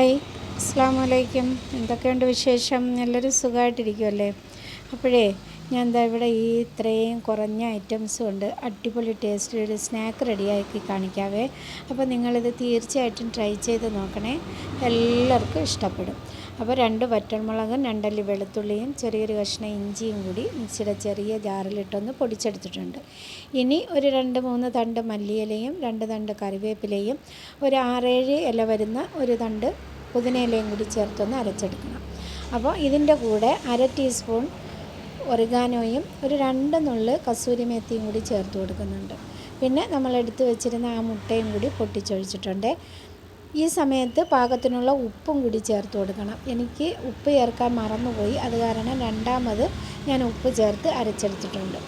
അസ്സാം വലൈക്കും എന്തൊക്കെയുണ്ട് വിശേഷം? എല്ലാവരും സുഖമായിട്ടിരിക്കുമല്ലേ അപ്പോഴേ ഞാൻ എന്താ ഇവിടെ ഈ ഇത്രയും കുറഞ്ഞ ഐറ്റംസ് ഉണ്ട് അടിപൊളി ടേസ്റ്റ് ഒരു സ്നാക്ക് റെഡിയാക്കി കാണിക്കാവേ. അപ്പോൾ നിങ്ങളിത് തീർച്ചയായിട്ടും ട്രൈ ചെയ്ത് നോക്കണേ. എല്ലാവർക്കും ഇഷ്ടപ്പെടും. അപ്പോൾ രണ്ട് വറ്റൽമുളകും രണ്ടല്ലി വെളുത്തുള്ളിയും ചെറിയൊരു കഷ്ണം ഇഞ്ചിയും കൂടി മിക്സിയുടെ ചെറിയ ജാറിലിട്ടൊന്ന് പൊടിച്ചെടുത്തിട്ടുണ്ട്. ഇനി ഒരു രണ്ട് മൂന്ന് തണ്ട് മല്ലിയിലയും രണ്ട് തണ്ട് കറിവേപ്പിലയും ഒരു ആറേഴ് ഇല വരുന്ന ഒരു തണ്ട് പുതിനയിലയും കൂടി ചേർത്തൊന്ന് അരച്ചെടുക്കണം. അപ്പോൾ ഇതിന്റെ കൂടെ അര ടീസ്പൂൺ ഒറിഗാനോയും ഒരു രണ്ട് നുള്ള് കസൂരി മേത്തിയും കൂടി ചേർത്ത് കൊടുക്കുന്നുണ്ട്. പിന്നെ നമ്മൾ എടുത്തു വെച്ചിരുന്ന ആ മുട്ടയും കൂടി പൊട്ടിച്ചൊഴിച്ചിട്ടുണ്ട്. ഈ സമയത്ത് പാകത്തിനുള്ള ഉപ്പും കൂടി ചേർത്ത് കൊടുക്കണം. എനിക്ക് ഉപ്പ് ചേർക്കാൻ മറന്നുപോയി. അത് കാരണം രണ്ടാമത് ഞാൻ ഉപ്പ് ചേർത്ത് അരച്ചെടുത്തിട്ടുണ്ട്.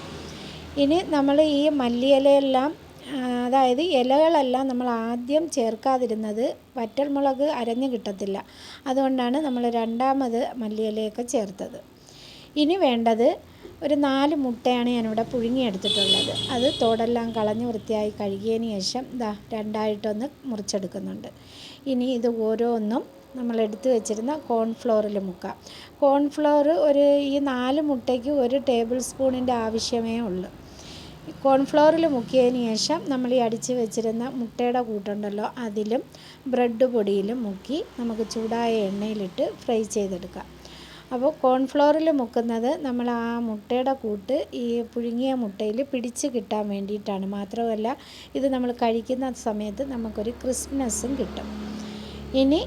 ഇനി നമ്മൾ ഈ മല്ലിയിലയെല്ലാം അതായത് ഇലകളെല്ലാം നമ്മൾ ആദ്യം ചേർക്കാതിരുന്നത് വറ്റൽമുളക് അരഞ്ഞു കിട്ടത്തില്ല. അതുകൊണ്ടാണ് നമ്മൾ രണ്ടാമത് മല്ലിയിലയൊക്കെ ചേർത്തത്. ഇനി വേണ്ടത് ഒരു നാല് മുട്ടയാണ് ഞാനിവിടെ പുഴുങ്ങിയെടുത്തിട്ടുള്ളത്. അത് തോടെല്ലാം കളഞ്ഞ് വൃത്തിയായി കഴുകിയതിന് ശേഷം ഇതാ രണ്ടായിട്ടൊന്ന് മുറിച്ചെടുക്കുന്നുണ്ട്. ഇനി ഇത് ഓരോന്നും നമ്മൾ എടുത്തു വെച്ചിരുന്ന കോൺഫ്ലോറിൽ മുക്കാം. കോൺഫ്ലോർ ഒരു ഈ നാല് മുട്ടയ്ക്ക് ഒരു ടേബിൾ സ്പൂണിന്റെ ആവശ്യമേ ഉള്ളൂ. കോൺഫ്ലോറിൽ മുക്കിയതിന് ശേഷം നമ്മൾ ഈ അടിച്ച് വെച്ചിരുന്ന മുട്ടയുടെ കൂട്ടുണ്ടല്ലോ അതിലും ബ്രെഡ് പൊടിയിലും മുക്കി നമുക്ക് ചൂടായ എണ്ണയിലിട്ട് ഫ്രൈ ചെയ്തെടുക്കാം. അപ്പോൾ കോൺഫ്ലോറിൽ മുക്കുന്നത് നമ്മൾ ആ മുട്ടയുടെ കൂട്ട് ഈ പുഴുങ്ങിയ മുട്ടയിൽ പിടിച്ച് കിട്ടാൻ വേണ്ടിയിട്ടാണ്. മാത്രമല്ല ഇത് നമ്മൾ കഴിക്കുന്ന സമയത്ത് നമുക്കൊരു ക്രിസ്മസും കിട്ടും. ഇനി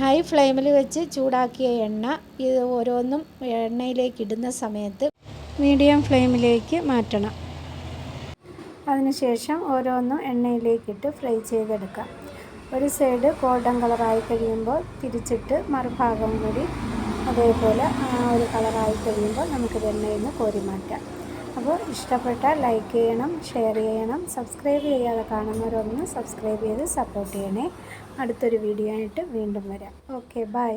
ഹൈ ഫ്ലെയിമിൽ വെച്ച് ചൂടാക്കിയ എണ്ണ ഇത് ഓരോന്നും എണ്ണയിലേക്ക് ഇടുന്ന സമയത്ത് മീഡിയം ഫ്ലെയിമിലേക്ക് മാറ്റണം. അതിനുശേഷം ഓരോന്നും എണ്ണയിലേക്കിട്ട് ഫ്രൈ ചെയ്തെടുക്കാം. ഒരു സൈഡ് ഗോൾഡൻ കളറായി കഴിയുമ്പോൾ തിരിച്ചിട്ട് മറുഭാഗം കൂടി അതേപോലെ ആ ഒരു കളറായി കഴിയുമ്പോൾ നമുക്ക് എണ്ണയിൽ നിന്ന് കോരി മാറ്റാം. അപ്പോൾ ഇഷ്ടപ്പെട്ട ലൈക്ക് ചെയ്യണം ഷെയർ ചെയ്യണം സബ്സ്ക്രൈബ് ചെയ്യാതെ കാണുന്നവരൊന്ന് സബ്സ്ക്രൈബ് ചെയ്ത് സപ്പോർട്ട് ചെയ്യണേ. അടുത്തൊരു വീഡിയോ ആയിട്ട് വീണ്ടും വരാം. Okay bye.